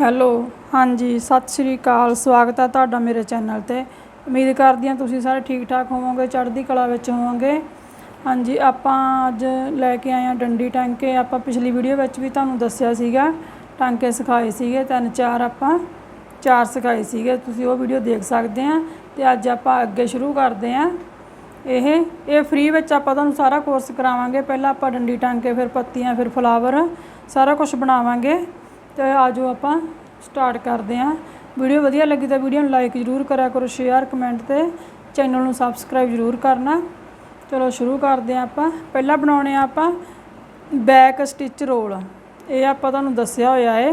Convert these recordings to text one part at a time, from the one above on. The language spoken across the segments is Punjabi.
ਹੈਲੋ, ਹਾਂਜੀ, ਸਤਿ ਸ਼੍ਰੀ ਅਕਾਲ, ਸਵਾਗਤ ਹੈ ਤੁਹਾਡਾ ਮੇਰੇ ਚੈਨਲ ਤੇ। ਉਮੀਦ ਕਰਦੀ ਹਾਂ ਤੁਸੀਂ ਸਾਰੇ ਠੀਕ ਠਾਕ ਹੋਵੋਗੇ, ਚੜ੍ਹਦੀ ਕਲਾ ਵਿੱਚ ਹੋਵੋਗੇ। ਹਾਂਜੀ, ਆਪਾਂ ਅੱਜ ਲੈ ਕੇ ਆਏ ਹਾਂ ਡੰਡੀ ਟਾਂਕੇ। ਆਪਾਂ ਪਿਛਲੀ ਵੀਡੀਓ ਵਿੱਚ ਵੀ ਤੁਹਾਨੂੰ ਦੱਸਿਆ ਸੀਗਾ, ਟਾਂਕੇ ਸਿਖਾਏ ਸੀਗੇ, ਤਿੰਨ ਚਾਰ ਆਪਾਂ, ਚਾਰ ਸਿਖਾਏ ਸੀਗੇ। ਤੁਸੀਂ ਉਹ ਵੀਡੀਓ ਦੇਖ ਸਕਦੇ ਆ ਤੇ ਅੱਜ ਆਪਾਂ ਅੱਗੇ ਸ਼ੁਰੂ ਕਰਦੇ ਹਾਂ। ਇਹ ਇਹ ਫ੍ਰੀ ਵਿੱਚ ਆਪਾਂ ਤੁਹਾਨੂੰ ਸਾਰਾ ਕੋਰਸ ਕਰਾਵਾਂਗੇ। ਪਹਿਲਾਂ ਆਪਾਂ ਡੰਡੀ ਟਾਂਕੇ, ਫਿਰ ਪੱਤੀਆਂ, ਫਿਰ ਫਲਾਵਰ ਸਾਰਾ ਕੁਝ ਬਣਾਵਾਂਗੇ। ਤੇ ਆਜੋ ਆਪਾਂ ਸਟਾਰਟ ਕਰਦੇ ਹਾਂ। ਵੀਡੀਓ ਵਧੀਆ ਲੱਗੀ ਤਾਂ ਵੀਡੀਓ ਨੂੰ ਲਾਈਕ ਜ਼ਰੂਰ ਕਰਿਆ ਕਰੋ ਸ਼ੇਅਰ ਕਮੈਂਟ ਤੇ ਚੈਨਲ ਨੂੰ ਸਬਸਕ੍ਰਾਈਬ ਜ਼ਰੂਰ ਕਰਨਾ। ਚਲੋ ਸ਼ੁਰੂ ਕਰਦੇ ਹਾਂ ਆਪਾਂ। ਪਹਿਲਾਂ ਬਣਾਉਣੇ ਆ ਆਪਾਂ ਬੈਕ ਸਟਿਚ ਰੋਲ ਇਹ ਆਪਾਂ ਤੁਹਾਨੂੰ ਦੱਸਿਆ ਹੋਇਆ ਏ।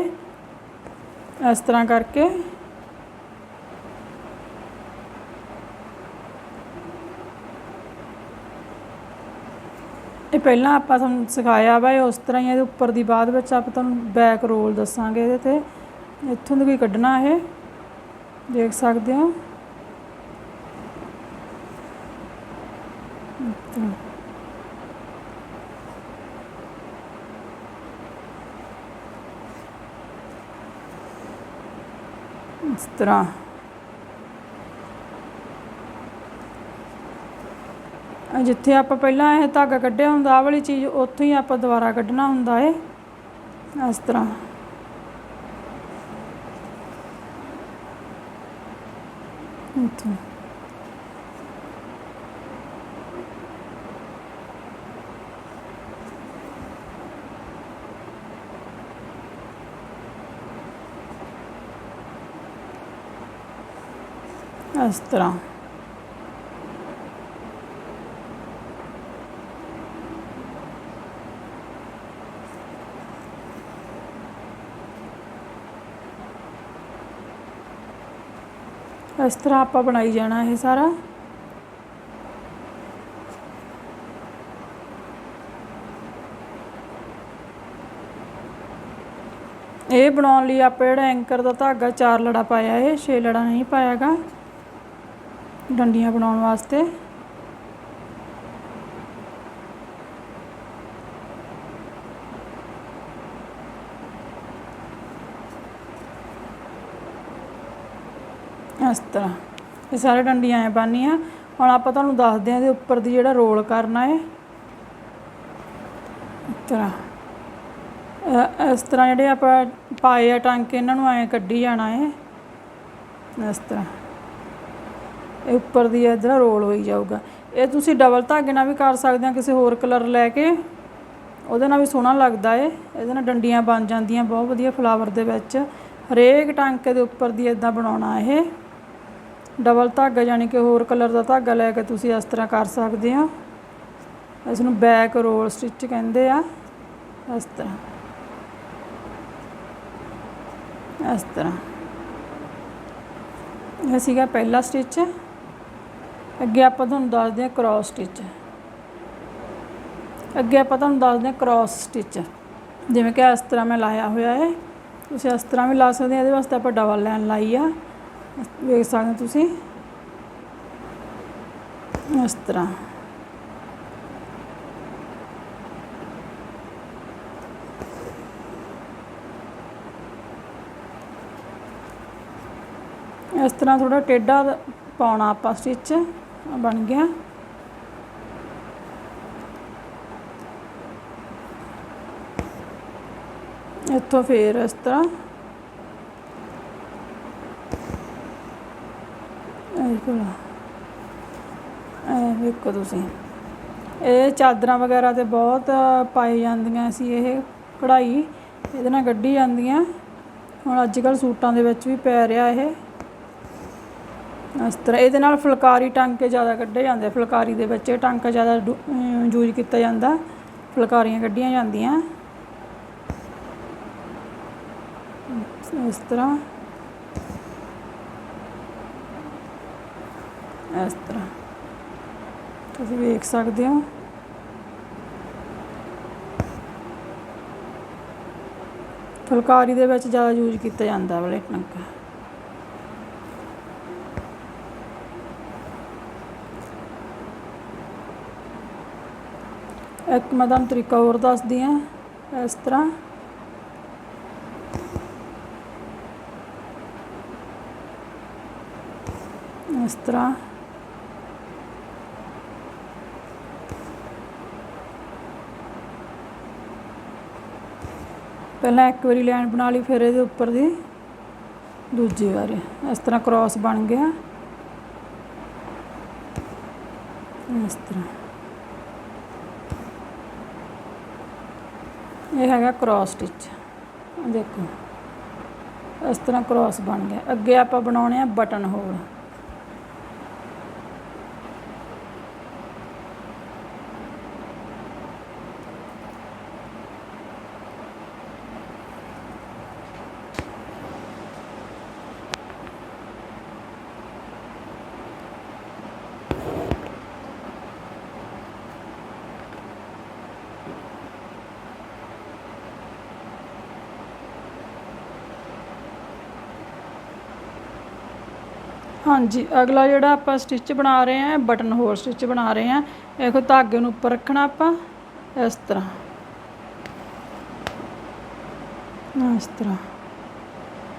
ਇਸ ਤਰ੍ਹਾਂ ਕਰਕੇ ਇਹ ਪਹਿਲਾਂ ਆਪਾਂ ਤੁਹਾਨੂੰ ਸਿਖਾਇਆ ਵਾ ਇਹ ਉਸ ਤਰ੍ਹਾਂ ਹੀ ਇਹਦੇ ਉੱਪਰ ਦੀ ਬਾਅਦ ਵਿੱਚ ਆਪਾਂ ਤੁਹਾਨੂੰ ਬੈਕ ਰੋਲ ਦੱਸਾਂਗੇ ਇਹਦੇ ਤੇ। ਇੱਥੋਂ ਦੀ ਵੀ ਕੱਢਣਾ ਇਹ? ਦੇਖ ਸਕਦੇ ਹੋ? ਇਸ ਤਰ੍ਹਾਂ। ਜਿੱਥੇ ਆਪਾਂ ਪਹਿਲਾਂ ਇਹ ਧਾਗਾ ਕੱਢਿਆ ਹੁੰਦਾ, ਆਹ ਵਾਲੀ ਚੀਜ਼ ਉੱਥੋਂ ਹੀ ਆਪਾਂ ਦੁਬਾਰਾ ਕੱਢਣਾ ਹੁੰਦਾ ਏ। ਇਸ ਤਰ੍ਹਾਂ। ਇੱਥੋਂ। ਇਸ ਤਰ੍ਹਾਂ। ਇਸ ਤਰ੍ਹਾਂ ਆਪਾਂ ਬਣਾਈ ਜਾਣਾ ਇਹ ਸਾਰਾ। ਇਹ ਬਣਾਉਣ ਲਈ ਆਪਾਂ ਜਿਹੜਾ ਐਂਕਰ ਦਾ ਧਾਗਾ ਚਾਰ ਲੜਾ ਪਾਇਆ ਇਹ, ਛੇ ਲੜਾ ਨਹੀਂ ਪਾਇਆਗਾ। ਡੰਡੀਆਂ ਬਣਾਉਣ ਵਾਸਤੇ। ਇਸ ਤਰ੍ਹਾਂ। ਇਹ ਸਾਰੇ ਡੰਡੀਆਂ ਐ ਆ। ਹੁਣ ਆਪਾਂ ਤੁਹਾਨੂੰ ਦੱਸਦੇ ਹਾਂ ਇਹਦੇ ਉੱਪਰ ਦੀ ਜਿਹੜਾ ਰੋਲ ਕਰਨਾ ਹੈ ਇਸ ਤਰ੍ਹਾਂ। ਇਸ ਤਰ੍ਹਾਂ ਜਿਹੜੇ ਆਪਾਂ ਪਾਏ ਆ ਟਾਂਕੇ, ਇਹਨਾਂ ਨੂੰ ਐਂ ਕੱਢੀ ਜਾਣਾ ਹੈ ਇਸ ਤਰ੍ਹਾਂ। ਇਹ ਉੱਪਰ ਦੀ ਇਧਰ ਰੋਲ ਹੋਈ ਜਾਊਗਾ। ਇਹ ਤੁਸੀਂ ਡਬਲ ਧਾਗੇ ਨਾਲ ਵੀ ਕਰ ਸਕਦੇ ਆ ਕਿਸੇ ਹੋਰ ਕਲਰ ਲੈ ਕੇ। ਉਹਦੇ ਨਾਲ ਵੀ ਸੋਹਣਾ ਲੱਗਦਾ ਏ। ਇਹਦੇ ਨਾਲ ਡੰਡੀਆਂ ਬਣ ਜਾਂਦੀਆਂ, ਬਹੁਤ ਵਧੀਆ ਫਲਾਵਰ ਦੇ ਵਿੱਚ। ਹਰੇਕ ਟਾਂਕੇ ਦੇ ਉੱਪਰ ਦੀ ਇਦਾਂ ਬਣਾਉਣਾ ਇਹ। ਡਬਲ ਧਾਗਾ ਯਾਨੀ ਕਿ ਹੋਰ ਕਲਰ ਦਾ ਧਾਗਾ ਲੈ ਕੇ ਤੁਸੀਂ ਇਸ ਤਰ੍ਹਾਂ ਕਰ ਸਕਦੇ ਹੋ। ਇਸ ਨੂੰ ਬੈਕ ਰੋਲ ਸਟਿਚ ਕਹਿੰਦੇ ਆ। ਇਸ ਤਰ੍ਹਾਂ। ਇਸ ਤਰ੍ਹਾਂ। ਇਹ ਸੀਗਾ ਪਹਿਲਾ ਸਟਿਚ ਅੱਗੇ ਆਪਾਂ ਤੁਹਾਨੂੰ ਦੱਸਦੇ ਹਾਂ ਕ੍ਰਾਸ ਸਟਿਚ ਅੱਗੇ ਆਪਾਂ ਤੁਹਾਨੂੰ ਦੱਸਦੇ ਹਾਂ ਕ੍ਰਾਸ ਸਟਿਚ ਜਿਵੇਂ ਕਿ ਇਸ ਤਰ੍ਹਾਂ ਮੈਂ ਲਾਇਆ ਹੋਇਆ ਹੈ। ਤੁਸੀਂ ਇਸ ਤਰ੍ਹਾਂ ਵੀ ਲਾ ਸਕਦੇ ਹੋ। ਇਹਦੇ ਵਾਸਤੇ ਆਪਾਂ ਡਬਲ ਲਾਈਨ ਲਾਈ ਆ। ਵੇਖ ਸਕਦੇ ਹੋ ਤੁਸੀਂ। ਇਸ ਤਰ੍ਹਾਂ। ਇਸ ਤਰ੍ਹਾਂ ਥੋੜਾ ਟੇਢਾ ਪਾਉਣਾ ਆਪਾਂ ਸਟਿਚ ਬਣ ਗਿਆ। ਇੱਥੋਂ ਫੇਰ ਇਸ ਤਰ੍ਹਾਂ। ਇਹ ਕੋਲਾ ਇਹ ਵੇਖੋ ਤੁਸੀਂ। ਇਹ ਚਾਦਰਾਂ ਵਗੈਰਾ ਤੇ ਬਹੁਤ ਪਾਈ ਜਾਂਦੀਆਂ ਸੀ ਇਹ ਕਢਾਈ। ਇਹਦੇ ਨਾਲ ਗੱਡੀ ਜਾਂਦੀਆਂ। ਹੁਣ ਅੱਜ ਕੱਲ ਸੂਟਾਂ ਦੇ ਵਿੱਚ ਵੀ ਪੈ ਰਿਹਾ ਇਹ। ਇਸ ਤਰ੍ਹਾਂ ਇਹਦੇ ਨਾਲ ਫੁਲਕਾਰੀ ਟਾਂਕੇ ਜ਼ਿਆਦਾ ਕੱਢੇ ਜਾਂਦੇ ਫੁਲਕਾਰੀ ਦੇ ਵਿੱਚ ਇਹ ਟਾਂਕਾ ਜ਼ਿਆਦਾ ਯੂਜ਼ ਕੀਤਾ ਜਾਂਦਾ। ਫੁਲਕਾਰੀਆਂ ਕੱਢੀਆਂ ਜਾਂਦੀਆਂ। ਇਸ ਤਰ੍ਹਾਂ ਇਸ ਤਰ੍ਹਾਂ। ਤੁਸੀਂ ਵੇਖ ਸਕਦੇ ਹੋ। ਫੁਲਕਾਰੀ ਦੇ ਵਿੱਚ ਜ਼ਿਆਦਾ ਯੂਜ਼ ਕੀਤਾ ਜਾਂਦਾ ਵਾਲੇ ਟਾਂਕਾ ਇੱਕ ਮੈਂ ਤੁਹਾਨੂੰ ਤਰੀਕਾ ਹੋਰ ਦੱਸਦੀ ਹਾਂ, ਇਸ ਤਰ੍ਹਾਂ। ਇਸ ਤਰ੍ਹਾਂ। ਪਹਿਲਾਂ ਇੱਕ ਵਾਰੀ ਲਾਈਨ ਬਣਾ ਲਈ, ਫਿਰ ਇਹਦੇ ਉੱਪਰ ਦੀ ਦੂਜੀ ਵਾਰੀ। ਇਸ ਤਰ੍ਹਾਂ ਕ੍ਰਾਸ ਬਣ ਗਿਆ। ਇਸ ਤਰ੍ਹਾਂ। ਇਹ ਹੈਗਾ ਕ੍ਰਾਸ ਸਟਿਚ ਦੇਖੋ। ਇਸ ਤਰ੍ਹਾਂ ਕ੍ਰਾਸ ਬਣ ਗਿਆ। ਅੱਗੇ ਆਪਾਂ ਬਣਾਉਣੇ ਆ ਬਟਨ ਹੋਲ। ਹਾਂਜੀ, ਅਗਲਾ ਜਿਹੜਾ ਆਪਾਂ ਸਟਿਚ ਬਣਾ ਰਹੇ ਹਾਂ ਬਟਨ ਹੋਰ ਸਟਿਚ ਬਣਾ ਰਹੇ ਹਾਂ। ਦੇਖੋ ਧਾਗੇ ਨੂੰ ਉੱਪਰ ਰੱਖਣਾ ਆਪਾਂ, ਇਸ ਤਰ੍ਹਾਂ। ਇਸ ਤਰ੍ਹਾਂ।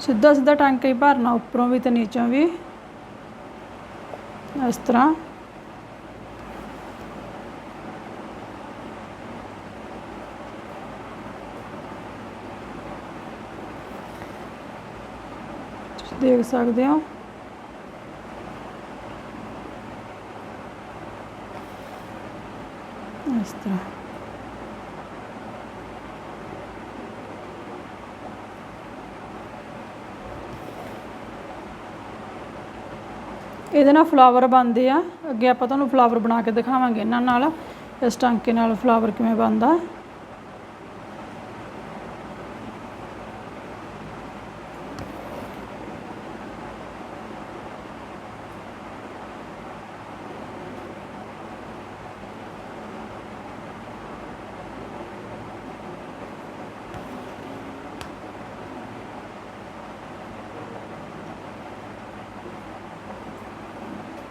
ਸਿੱਧਾ ਸਿੱਧਾ ਟਾਂਕਾ ਹੀ ਭਰਨਾ, ਉੱਪਰੋਂ ਵੀ ਤੇ ਨੀਚੋਂ ਵੀ। ਇਸ ਤਰ੍ਹਾਂ। ਤੁਸੀਂ ਦੇਖ ਸਕਦੇ ਹੋ। ਇਸ ਤਰ੍ਹਾਂ ਇਹਦੇ ਨਾਲ ਫਲਾਵਰ ਬਣਦੇ ਆ। ਅੱਗੇ ਆਪਾਂ ਤੁਹਾਨੂੰ ਫਲਾਵਰ ਬਣਾ ਕੇ ਦਿਖਾਵਾਂਗੇ ਇਹਨਾਂ ਨਾਲ। ਇਸ ਟਾਂਕੇ ਨਾਲ ਫਲਾਵਰ ਕਿਵੇਂ ਬਣਦਾ।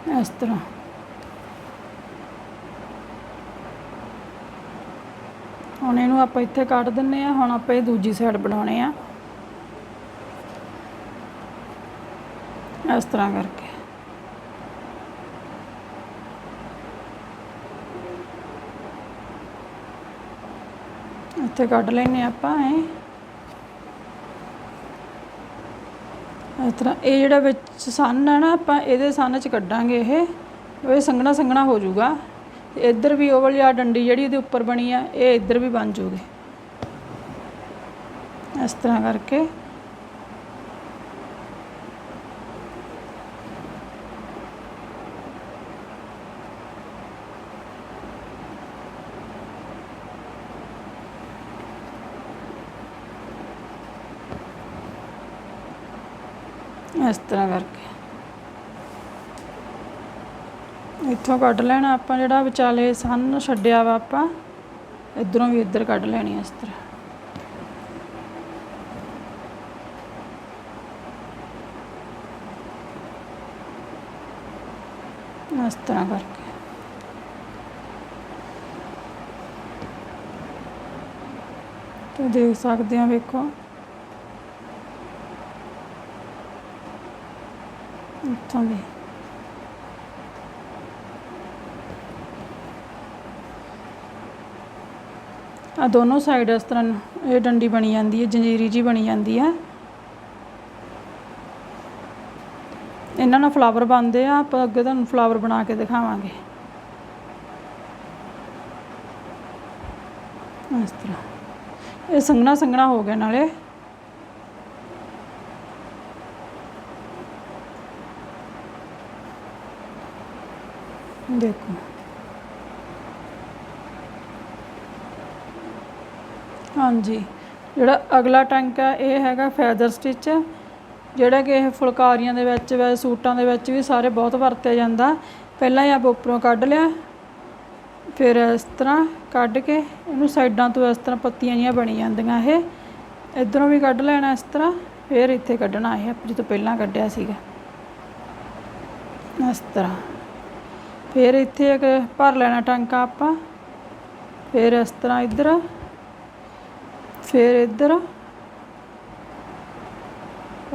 ਇਸ ਤਰ੍ਹਾਂ। ਹੁਣ ਇਹਨੂੰ ਆਪਾਂ ਇੱਥੇ ਕੱਟ ਦਿੰਨੇ ਆ ਹੁਣ ਆਪਾਂ ਇਹ ਦੂਜੀ ਸਾਈਡ ਬਣਾਉਣੇ ਆ। ਇਸ ਤਰ੍ਹਾਂ ਕਰਕੇ। ਇੱਥੇ ਕੱਢ ਲੈਨੇ ਆਪਾਂ ਐ ਇਸ ਤਰ੍ਹਾਂ, ਇਹ ਜਿਹੜਾ ਵਿੱਚ ਸੰਨ ਹੈ ਨਾ, ਆਪਾਂ ਇਹਦੇ ਸੰਨ ਚ ਕੱਢਾਂਗੇ ਇਹ ਇਹ ਸੰਘਣਾ ਸੰਘਣਾ ਹੋ ਜਾਊਗਾ। ਤੇ ਇੱਧਰ ਵੀ ਉਹ ਵਾਲੀ ਆ ਡੰਡੀ ਜਿਹੜੀ ਇਹਦੇ ਉੱਪਰ ਬਣੀ ਆ, ਇਹ ਇੱਧਰ ਵੀ ਬਣ ਜੂਗੀ ਇਸ ਤਰ੍ਹਾਂ ਕਰਕੇ ਇਸ ਤਰ੍ਹਾਂ ਕਰਕੇ। ਇੱਥੋਂ ਕੱਢ ਲੈਣਾ ਆਪਾਂ ਜਿਹੜਾ ਵਿਚਾਲੇ ਸਨ, ਛੱਡਿਆ ਵਾ ਆਪਾਂ। ਇਧਰੋਂ ਵੀ ਇੱਧਰ ਕੱਢ ਲੈਣੀ ਇਸ ਤਰ੍ਹਾਂ। ਇਸ ਤਰ੍ਹਾਂ ਕਰਕੇ। ਤੇ ਦੇਖ ਸਕਦੇ ਆ, ਵੇਖੋ। ਇੱਥੋਂ ਵੀ ਆ ਦੋਨੋਂ ਸਾਈਡ ਇਸ ਤਰ੍ਹਾਂ ਇਹ ਡੰਡੀ ਬਣੀ ਜਾਂਦੀ ਹੈ, ਜੰਜੀਰੀ ਜੀ ਬਣੀ ਜਾਂਦੀ ਹੈ। ਇਹਨਾਂ ਨਾਲ ਫਲਾਵਰ ਬਣਦੇ ਆ, ਆਪਾਂ ਅੱਗੇ ਤੁਹਾਨੂੰ ਫਲਾਵਰ ਬਣਾ ਕੇ ਦਿਖਾਵਾਂਗੇ। ਇਸ ਤਰ੍ਹਾਂ। ਇਹ ਸੰਘਣਾ ਸੰਘਣਾ ਹੋ ਗਿਆ ਨਾਲੇ। ਦੇਖੋ। ਹਾਂਜੀ, ਜਿਹੜਾ ਅਗਲਾ ਟਾਂਕਾ ਇਹ ਹੈਗਾ ਫੈਦਰ ਸਟਿਚ ਜਿਹੜਾ ਕਿ ਇਹ ਫੁਲਕਾਰੀਆਂ ਦੇ ਵਿੱਚ ਵੈ, ਸੂਟਾਂ ਦੇ ਵਿੱਚ ਵੀ ਸਾਰੇ ਬਹੁਤ ਵਰਤਿਆ ਜਾਂਦਾ। ਪਹਿਲਾਂ ਹੀ ਆਪ ਉੱਪਰੋਂ ਕੱਢ ਲਿਆ। ਫਿਰ ਇਸ ਤਰ੍ਹਾਂ ਕੱਢ ਕੇ ਇਹਨੂੰ ਸਾਈਡਾਂ ਤੋਂ ਇਸ ਤਰ੍ਹਾਂ ਪੱਤੀਆਂ ਜੀਆਂ ਬਣੀ ਜਾਂਦੀਆਂ ਇਹ। ਇਧਰੋਂ ਵੀ ਕੱਢ ਲੈਣਾ ਇਸ ਤਰ੍ਹਾਂ, ਫਿਰ ਇੱਥੇ ਕੱਢਣਾ ਇਹ ਆਪਾਂ ਜਿੱਥੋਂ ਪਹਿਲਾਂ ਕੱਢਿਆ ਸੀਗਾ। ਇਸ ਤਰ੍ਹਾਂ। ਫਿਰ ਇੱਥੇ ਇੱਕ ਭਰ ਲੈਣਾ ਟਾਂਕਾ ਆਪਾਂ। ਫਿਰ ਇਸ ਤਰ੍ਹਾਂ ਇੱਧਰ, ਫਿਰ ਇੱਧਰ,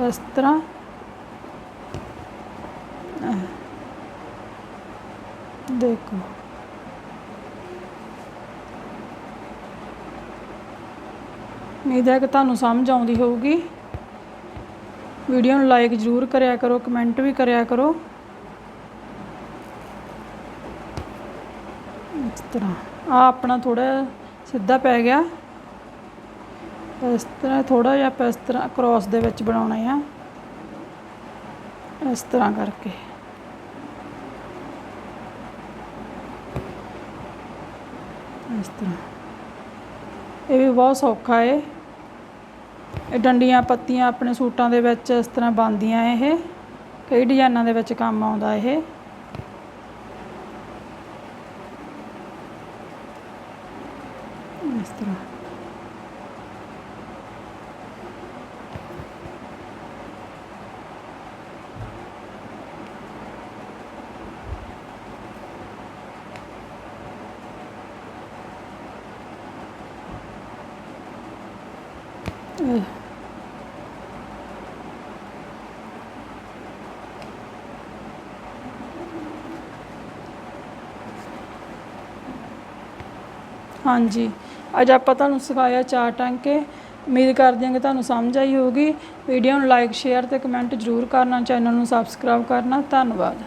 ਇਸ ਤਰ੍ਹਾਂ। ਦੇਖੋ। ਉਮੀਦ ਹੈ ਕਿ ਤੁਹਾਨੂੰ ਸਮਝ ਆਉਂਦੀ ਹੋਊਗੀ। ਵੀਡੀਓ ਨੂੰ ਲਾਈਕ ਜ਼ਰੂਰ ਕਰਿਆ ਕਰੋ, ਕਮੈਂਟ ਵੀ ਕਰਿਆ ਕਰੋ। ਇਸ ਤਰ੍ਹਾਂ। ਆ ਆਪਣਾ ਥੋੜਾ ਸਿੱਧਾ ਪੈ ਗਿਆ। ਇਸ ਤਰ੍ਹਾਂ ਥੋੜਾ ਜਿਹਾ ਆਪਾਂ ਇਸ ਤਰ੍ਹਾਂ ਕ੍ਰੋਸ ਦੇ ਵਿੱਚ ਬਣਾਉਣਾ ਆ। ਇਸ ਤਰ੍ਹਾਂ ਕਰਕੇ। ਇਸ ਤਰ੍ਹਾਂ। ਇਹ ਵੀ ਬਹੁਤ ਸੌਖਾ ਏ। ਇਹ ਡੰਡੀਆਂ ਪੱਤੀਆਂ ਆਪਣੇ ਸੂਟਾਂ ਦੇ ਵਿੱਚ ਇਸ ਤਰ੍ਹਾਂ ਬਣਦੀਆਂ ਇਹ। ਕਈ ਡਿਜ਼ਾਈਨਾਂ ਦੇ ਵਿੱਚ ਕੰਮ ਆਉਂਦਾ ਇਹ ਇਸ ਤਰ੍ਹਾਂ ਇਹ ਹਾਂਜੀ। ਅੱਜ ਆਪਾਂ ਤੁਹਾਨੂੰ ਸਿਖਾਇਆ ਚਾਰ ਟਾਂਕੇ। ਉਮੀਦ ਕਰਦੇ ਹਾਂ ਕਿ ਤੁਹਾਨੂੰ ਸਮਝ ਆਈ ਹੋਊਗੀ। ਵੀਡੀਓ ਨੂੰ ਲਾਈਕ ਸ਼ੇਅਰ ਤੇ ਕਮੈਂਟ ਜ਼ਰੂਰ ਕਰਨਾ। ਚੈਨਲ ਨੂੰ ਸਬਸਕ੍ਰਾਈਬ ਕਰਨਾ। ਧੰਨਵਾਦ।